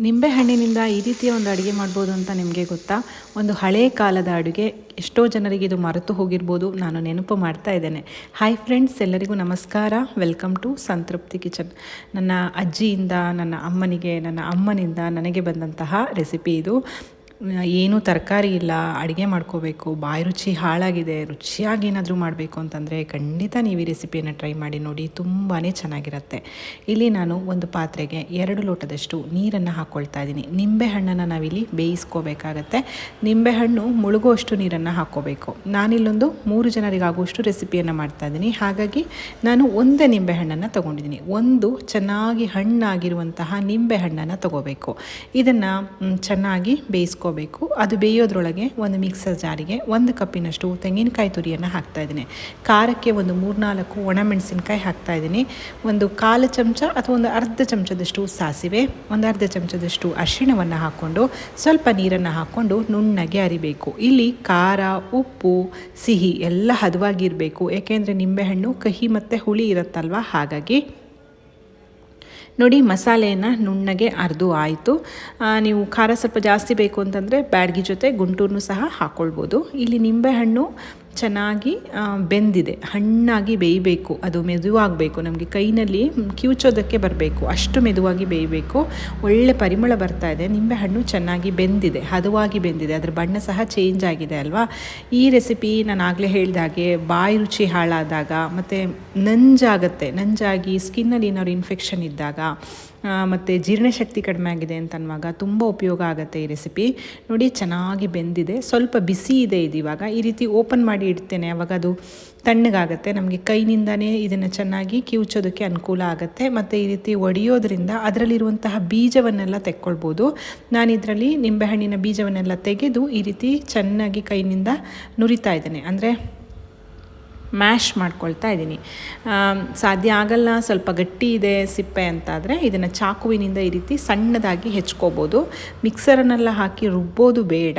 ನಿಂಬೆಹಣ್ಣಿನಿಂದ ಈ ರೀತಿಯ ಒಂದು ಅಡುಗೆ ಮಾಡ್ಬೋದು ಅಂತ ನಿಮಗೆ ಗೊತ್ತಾ? ಒಂದು ಹಳೆ ಕಾಲದ ಅಡುಗೆ. ಎಷ್ಟೋ ಜನರಿಗೆ ಇದು ಮರೆತು ಹೋಗಿರ್ಬೋದು. ನಾನು ನೆನಪು ಮಾಡ್ತಾ ಇದ್ದೇನೆ. ಹಾಯ್ ಫ್ರೆಂಡ್ಸ್ ಎಲ್ಲರಿಗೂ ನಮಸ್ಕಾರ. Welcome to Santrupti kitchen. ನನ್ನ ಅಜ್ಜಿಯಿಂದ, ನನ್ನ ಅಮ್ಮನಿಗೆ, ನನ್ನ ಅಮ್ಮನಿಂದ ನನಗೆ ಬಂದಂತಹ ರೆಸಿಪಿ ಇದು. ಏನೂ ತರಕಾರಿ ಇಲ್ಲ, ಅಡುಗೆ ಮಾಡ್ಕೋಬೇಕು, ಬಾಯಿ ರುಚಿ ಹಾಳಾಗಿದೆ, ರುಚಿಯಾಗಿ ಏನಾದರೂ ಮಾಡಬೇಕು ಅಂತಂದರೆ ಖಂಡಿತ ನೀವು ಈ ರೆಸಿಪಿಯನ್ನು ಟ್ರೈ ಮಾಡಿ ನೋಡಿ ತುಂಬಾ ಚೆನ್ನಾಗಿರುತ್ತೆ. ಇಲ್ಲಿ ನಾನು ಒಂದು ಪಾತ್ರೆಗೆ ಎರಡು ಲೋಟದಷ್ಟು ನೀರನ್ನು ಹಾಕ್ಕೊಳ್ತಾ ಇದ್ದೀನಿ. ನಿಂಬೆಹಣ್ಣನ್ನು ನಾವಿಲ್ಲಿ ಬೇಯಿಸ್ಕೋಬೇಕಾಗತ್ತೆ. ನಿಂಬೆಹಣ್ಣು ಮುಳುಗುವಷ್ಟು ನೀರನ್ನು ಹಾಕ್ಕೋಬೇಕು. ನಾನಿಲ್ಲೊಂದು ಮೂರು ಜನರಿಗಾಗುವಷ್ಟು ರೆಸಿಪಿಯನ್ನು ಮಾಡ್ತಾ ಇದ್ದೀನಿ. ಹಾಗಾಗಿ ನಾನು ಒಂದೇ ನಿಂಬೆಹಣ್ಣನ್ನು ತೊಗೊಂಡಿದ್ದೀನಿ. ಒಂದು ಚೆನ್ನಾಗಿ ಹಣ್ಣಾಗಿರುವಂತಹ ನಿಂಬೆಹಣ್ಣನ್ನು ತೊಗೋಬೇಕು. ಇದನ್ನು ಚೆನ್ನಾಗಿ ಬೇಯಿಸ್ಕೋ ಬೇಯಿಸ್ಕೋಬೇಕು ಅದು ಬೇಯೋದ್ರೊಳಗೆ ಒಂದು ಮಿಕ್ಸರ್ ಜಾರಿಗೆ ಒಂದು ಕಪ್ಪಿನಷ್ಟು ತೆಂಗಿನಕಾಯಿ ತುರಿಯನ್ನು ಹಾಕ್ತಾ ಇದ್ದೀನಿ. ಖಾರಕ್ಕೆ ಒಂದು ಮೂರ್ನಾಲ್ಕು ಹಾಕ್ತಾ ಇದ್ದೀನಿ. ಒಂದು ಕಾಲು ಚಮಚ ಅಥವಾ ಒಂದು ಅರ್ಧ ಚಮಚದಷ್ಟು ಸಾಸಿವೆ, ಒಂದು ಅರ್ಧ ಚಮಚದಷ್ಟು ಅರಿಶಿಣವನ್ನು ಹಾಕ್ಕೊಂಡು ಸ್ವಲ್ಪ ನೀರನ್ನು ಹಾಕ್ಕೊಂಡು ನುಣ್ಣಗೆ ಅರಿಬೇಕು. ಇಲ್ಲಿ ಖಾರ, ಉಪ್ಪು, ಸಿಹಿ ಎಲ್ಲ ಹದವಾಗಿರಬೇಕು. ಏಕೆಂದರೆ ನಿಂಬೆಹಣ್ಣು, ಕಹಿ ಮತ್ತು ಹುಳಿ ಇರುತ್ತಲ್ವ? ಹಾಗಾಗಿ ನೋಡಿ ಮಸಾಲೆಯನ್ನು ನುಣ್ಣಗೆ ಅರ್ದು ಆಯಿತು. ನೀವು ಖಾರ ಸ್ವಲ್ಪ ಜಾಸ್ತಿ ಬೇಕು ಅಂತಂದರೆ ಬ್ಯಾಡ್ಗಿ ಜೊತೆ ಗುಂಟೂರನ್ನು ಸಹ ಹಾಕ್ಕೊಳ್ಬೋದು ಇಲ್ಲಿ ನಿಂಬೆಹಣ್ಣು ಚೆನ್ನಾಗಿ ಬೆಂದಿದೆ. ಹಣ್ಣಾಗಿ ಬೇಯಬೇಕು. ಅದು ಮೆದುವಾಗಬೇಕು. ನಮಗೆ ಕೈನಲ್ಲಿ ಕಿವುಚೋದಕ್ಕೆ ಬರಬೇಕು. ಅಷ್ಟು ಮೆದುವಾಗಿ ಬೇಯಬೇಕು. ಒಳ್ಳೆ ಪರಿಮಳ ಬರ್ತಾ ಇದೆ. ನಿಂಬೆ ಹಣ್ಣು ಚೆನ್ನಾಗಿ ಬೆಂದಿದೆ. ಹದವಾಗಿ ಬೆಂದಿದೆ. ಅದರ ಬಣ್ಣ ಸಹ ಚೇಂಜ್ ಆಗಿದೆ ಅಲ್ವಾ? ಈ ರೆಸಿಪಿ ನಾನು ಆಗಲೇ ಹೇಳಿದಾಗೆ ಬಾಯಿ ರುಚಿ ಹಾಳಾದಾಗ ಮತ್ತು ನಂಜಾಗುತ್ತೆ. ನಂಜಾಗಿ ಸ್ಕಿನ್ನಲ್ಲಿ ಏನಾದ್ರು ಇನ್ಫೆಕ್ಷನ್ ಇದ್ದಾಗ ಮತ್ತು ಜೀರ್ಣಶಕ್ತಿ ಕಡಿಮೆ ಆಗಿದೆ ಅಂತ ಅನ್ನುವಾಗ ತುಂಬ ಉಪಯೋಗ ಆಗುತ್ತೆ ಈ ರೆಸಿಪಿ ನೋಡಿ, ಚೆನ್ನಾಗಿ ಬೆಂದಿದೆ. ಸ್ವಲ್ಪ ಬಿಸಿ ಇದೆ ಇದು ಇವಾಗ ಈ ರೀತಿ ಓಪನ್ ಮಾಡಿ ಇಡ್ತೇನೆ. ಆವಾಗ ಅದು ತಣ್ಣಗಾಗುತ್ತೆ. ನಮಗೆ ಕೈನಿಂದನೇ ಇದನ್ನು ಚೆನ್ನಾಗಿ ಕಿವುಚೋದಕ್ಕೆ ಅನುಕೂಲ ಆಗುತ್ತೆ. ಮತ್ತು ಈ ರೀತಿ ಒಡೆಯೋದ್ರಿಂದ ಅದರಲ್ಲಿರುವಂತಹ ಬೀಜವನ್ನೆಲ್ಲ ತೆಕ್ಕೊಳ್ಬೋದು. ನಾನು ಇದರಲ್ಲಿ ನಿಂಬೆಹಣ್ಣಿನ ಬೀಜವನ್ನೆಲ್ಲ ತೆಗೆದು ಈ ರೀತಿ ಚೆನ್ನಾಗಿ ಕೈನಿಂದ ನುರಿತಾ ಇದ್ದೇನೆ. ಅಂದರೆ ಮ್ಯಾಶ್ ಮಾಡ್ಕೊಳ್ತಾ ಇದ್ದೀನಿ. ಸಾಧ್ಯ ಆಗಲ್ಲ, ಸ್ವಲ್ಪ ಗಟ್ಟಿ ಇದೆ ಸಿಪ್ಪೆ ಅಂತಾದರೆ ಇದನ್ನು ಚಾಕುವಿನಿಂದ ಈ ರೀತಿ ಸಣ್ಣದಾಗಿ ಹೆಚ್ಕೋಬೋದು. ಮಿಕ್ಸರನ್ನೆಲ್ಲ ಹಾಕಿ ರುಬ್ಬೋದು ಬೇಡ.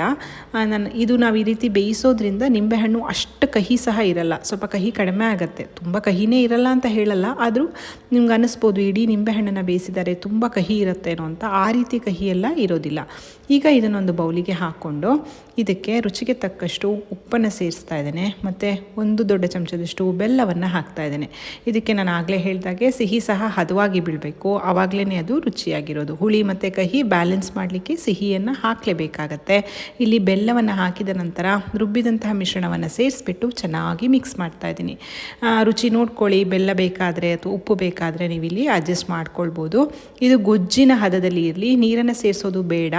ನಾನು, ಇದು ನಾವು ಈ ರೀತಿ ಬೇಯಿಸೋದ್ರಿಂದ ನಿಂಬೆಹಣ್ಣು ಅಷ್ಟು ಕಹಿ ಸಹ ಇರಲ್ಲ. ಸ್ವಲ್ಪ ಕಹಿ ಕಡಿಮೆ ಆಗುತ್ತೆ. ತುಂಬ ಕಹಿನೇ ಇರಲ್ಲ ಅಂತ ಹೇಳಲ್ಲ. ಆದರೂ ನಿಮ್ಗೆ ಅನ್ನಿಸ್ಬೋದು ಇಡೀ ನಿಂಬೆಹಣ್ಣನ್ನು ಬೇಯಿಸಿದರೆ, ತುಂಬ ಕಹಿ ಇರುತ್ತೇನೋ ಅಂತ ಆ ರೀತಿ ಕಹಿಯೆಲ್ಲ ಇರೋದಿಲ್ಲ. ಈಗ ಇದನ್ನೊಂದು ಬೌಲಿಗೆ ಹಾಕ್ಕೊಂಡು ಇದಕ್ಕೆ ರುಚಿಗೆ ತಕ್ಕಷ್ಟು ಉಪ್ಪನ್ನು ಸೇರಿಸ್ತಾ ಇದ್ದೇನೆ. ಮತ್ತು ಒಂದು ದೊಡ್ಡ ಚಮಚದಷ್ಟು ಬೆಲ್ಲವನ್ನು ಹಾಕ್ತಾ ಇದ್ದೇನೆ. ಇದಕ್ಕೆ ನಾನು ಆಗಲೇ ಹೇಳಿದಾಗೆ ಸಿಹಿ ಸಹ ಹದವಾಗಿ ಬೀಳಬೇಕು. ಆವಾಗಲೇ ಅದು ರುಚಿಯಾಗಿರೋದು. ಹುಳಿ ಮತ್ತು ಕಹಿ ಬ್ಯಾಲೆನ್ಸ್ ಮಾಡಲಿಕ್ಕೆ ಸಿಹಿಯನ್ನು ಹಾಕಲೇಬೇಕಾಗತ್ತೆ. ಇಲ್ಲಿ ಬೆಲ್ಲವನ್ನು ಹಾಕಿದ ನಂತರ ರುಬ್ಬಿದಂತಹ ಮಿಶ್ರಣವನ್ನು ಸೇರಿಸ್ಬಿಟ್ಟು ಚೆನ್ನಾಗಿ ಮಿಕ್ಸ್ ಮಾಡ್ತಾ ಇದ್ದೀನಿ. ರುಚಿ ನೋಡ್ಕೊಳ್ಳಿ. ಬೆಲ್ಲ ಬೇಕಾದರೆ ಅಥವಾ ಉಪ್ಪು ಬೇಕಾದರೆ ನೀವು ಇಲ್ಲಿ ಅಡ್ಜಸ್ಟ್ ಮಾಡ್ಕೊಳ್ಬೋದು. ಇದು ಗೊಜ್ಜಿನ ಹದದಲ್ಲಿ ಇರಲಿ. ನೀರನ್ನು ಸೇರಿಸೋದು ಬೇಡ.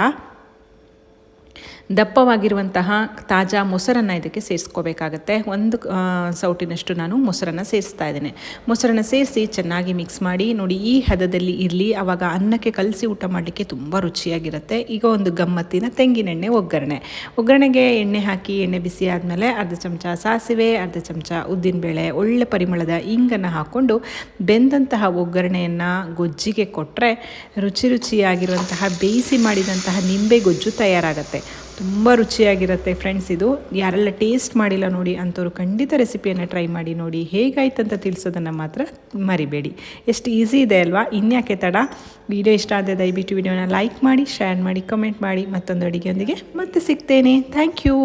ದಪ್ಪವಾಗಿರುವಂತಹ ತಾಜಾ ಮೊಸರನ್ನು ಇದಕ್ಕೆ ಸೇರಿಸ್ಕೋಬೇಕಾಗತ್ತೆ. ಒಂದು ಸೌಟಿನಷ್ಟು ನಾನು ಮೊಸರನ್ನು ಸೇರಿಸ್ತಾ ಇದ್ದೇನೆ. ಮೊಸರನ್ನು ಸೇರಿಸಿ ಚೆನ್ನಾಗಿ ಮಿಕ್ಸ್ ಮಾಡಿ, ನೋಡಿ ಈ ಹದದಲ್ಲಿ ಇರಲಿ. ಆವಾಗ ಅನ್ನಕ್ಕೆ ಕಲಸಿ ಊಟ ಮಾಡಲಿಕ್ಕೆ ತುಂಬ ರುಚಿಯಾಗಿರುತ್ತೆ. ಈಗ ಒಂದು ಗಮ್ಮತ್ತಿನ ತೆಂಗಿನೆಣ್ಣೆ ಒಗ್ಗರಣೆ. ಒಗ್ಗರಣೆಗೆ ಎಣ್ಣೆ ಹಾಕಿ, ಎಣ್ಣೆ ಬಿಸಿ ಆದಮೇಲೆ ಅರ್ಧ ಚಮಚ ಸಾಸಿವೆ, ಅರ್ಧ ಚಮಚ ಉದ್ದಿನಬೇಳೆ, ಒಳ್ಳೆ ಪರಿಮಳದ ಇಂಗನ್ನು ಹಾಕ್ಕೊಂಡು ಬೆಂದಂತಹ ಒಗ್ಗರಣೆಯನ್ನು ಗೊಜ್ಜಿಗೆ ಕೊಟ್ಟರೆ ರುಚಿ ರುಚಿಯಾಗಿರುವಂತಹ, ಬೇಯಿಸಿ ಮಾಡಿದಂತಹ ನಿಂಬೆ ಗೊಜ್ಜು ತಯಾರಾಗುತ್ತೆ. ತುಂಬ ರುಚಿಯಾಗಿರುತ್ತೆ ಫ್ರೆಂಡ್ಸ್ ಇದು. ಯಾರೆಲ್ಲ ಟೇಸ್ಟ್ ಮಾಡಿಲ್ಲ ನೋಡಿ ಅಂಥವ್ರು ಖಂಡಿತ ರೆಸಿಪಿಯನ್ನು ಟ್ರೈ ಮಾಡಿ ನೋಡಿ ಹೇಗಾಯ್ತು ಅಂತ ತಿಳಿಸೋದನ್ನು ಮಾತ್ರ ಮರಿಬೇಡಿ. ಎಷ್ಟು ಈಸಿ ಇದೆ ಅಲ್ವಾ? ಇನ್ಯಾಕೆ ತಡ? ವಿಡಿಯೋ ಇಷ್ಟ ಆದರೆ ದಯವಿಟ್ಟು ವಿಡಿಯೋನ ಲೈಕ್ ಮಾಡಿ ಶೇರ್ ಮಾಡಿ ಕಮೆಂಟ್ ಮಾಡಿ. ಮತ್ತೊಂದು ಅಡುಗೆಯೊಂದಿಗೆ ಮತ್ತೆ ಸಿಗ್ತೇನೆ. Thank you